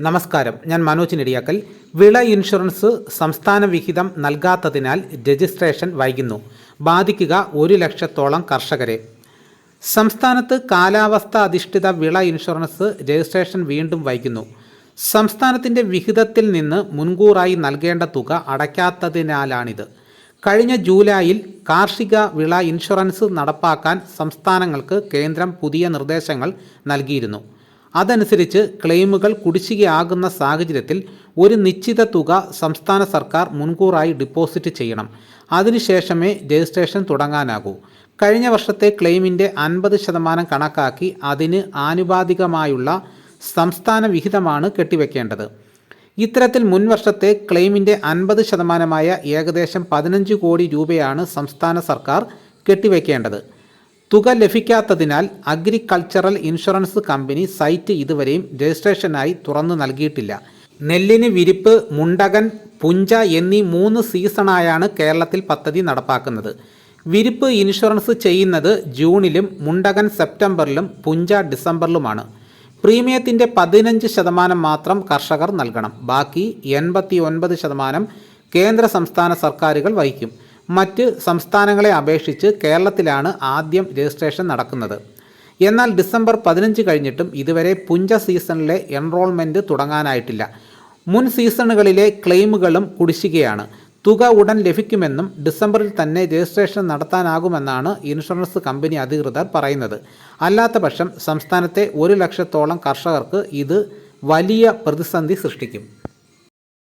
നമസ്കാരം. ഞാൻ മനോജ് നെടിയാക്കൽ. വിള ഇൻഷുറൻസ് സംസ്ഥാന വിഹിതം നൽകാത്തതിനാൽ രജിസ്ട്രേഷൻ വൈകുന്നു. ബാധിക്കുക ഒരു ലക്ഷത്തോളം കർഷകരെ. സംസ്ഥാനത്ത് കാലാവസ്ഥ അധിഷ്ഠിത വിള ഇൻഷുറൻസ് രജിസ്ട്രേഷൻ വീണ്ടും വൈകുന്നു. സംസ്ഥാനത്തിന്റെ വിഹിതത്തിൽ നിന്ന് മുൻകൂറായി നൽകേണ്ട തുക അടയ്ക്കാത്തതിനാലാണിത്. കഴിഞ്ഞ ജൂലൈയിൽ കാർഷിക വിള ഇൻഷുറൻസ് നടപ്പാക്കാൻ സംസ്ഥാനങ്ങൾക്ക് കേന്ദ്രം പുതിയ നിർദ്ദേശങ്ങൾ നൽകിയിരുന്നു. അതനുസരിച്ച് ക്ലെയിമുകൾ കുടിശ്ശികയാകുന്ന സാഹചര്യത്തിൽ ഒരു നിശ്ചിത തുക സംസ്ഥാന സർക്കാർ മുൻകൂറായി ഡിപ്പോസിറ്റ് ചെയ്യണം. അതിനുശേഷമേ രജിസ്ട്രേഷൻ തുടങ്ങാനാകൂ. കഴിഞ്ഞ വർഷത്തെ ക്ലെയിമിന്റെ അൻപത് ശതമാനം കണക്കാക്കി അതിന് ആനുപാതികമായുള്ള സംസ്ഥാന വിഹിതമാണ് കെട്ടിവെക്കേണ്ടത്. ഇത്തരത്തിൽ മുൻവർഷത്തെ ക്ലെയിമിന്റെ അൻപത് ശതമാനമായ ഏകദേശം പതിനഞ്ച് കോടി രൂപയാണ് സംസ്ഥാന സർക്കാർ കെട്ടിവെക്കേണ്ടത്. തുക ലഭിക്കാത്തതിനാൽ അഗ്രികൾച്ചറൽ ഇൻഷുറൻസ് കമ്പനി സൈറ്റ് ഇതുവരെയും രജിസ്ട്രേഷനായി തുറന്നു നൽകിയിട്ടില്ല. നെല്ലിന് വിരിപ്പ് മുണ്ടകൻ പുഞ്ച എന്നീ മൂന്ന് സീസണായാണ് കേരളത്തിൽ പദ്ധതി നടപ്പാക്കുന്നത്. വിരിപ്പ് ഇൻഷുറൻസ് ചെയ്യുന്നത് ജൂണിലും മുണ്ടകൻ സെപ്റ്റംബറിലും പുഞ്ച ഡിസംബറിലുമാണ്. പ്രീമിയത്തിന്റെ പതിനഞ്ച് ശതമാനം മാത്രം കർഷകർ നൽകണം. ബാക്കി എൺപത്തി ഒൻപത് ശതമാനം കേന്ദ്ര സംസ്ഥാന സർക്കാരുകൾ വഹിക്കും. മറ്റ് സംസ്ഥാനങ്ങളെ അപേക്ഷിച്ച് കേരളത്തിലാണ് ആദ്യം രജിസ്ട്രേഷൻ നടക്കുന്നത്. എന്നാൽ ഡിസംബർ പതിനഞ്ച് കഴിഞ്ഞിട്ടും ഇതുവരെ പുഞ്ച സീസണിലെ എൻറോൾമെന്റ് തുടങ്ങാനായിട്ടില്ല. മുൻ സീസണുകളിലെ ക്ലെയിമുകളും കുടിശ്ശികയാണ്. തുക ഉടൻ ലഭിക്കുമെന്നും ഡിസംബറിൽ തന്നെ രജിസ്ട്രേഷൻ നടത്താനാകുമെന്നാണ് ഇൻഷുറൻസ് കമ്പനി അധികൃതർ പറയുന്നത്. അല്ലാത്തപക്ഷം സംസ്ഥാനത്തെ ഒരു ലക്ഷത്തോളം കർഷകർക്ക് ഇത് വലിയ പ്രതിസന്ധി സൃഷ്ടിക്കും.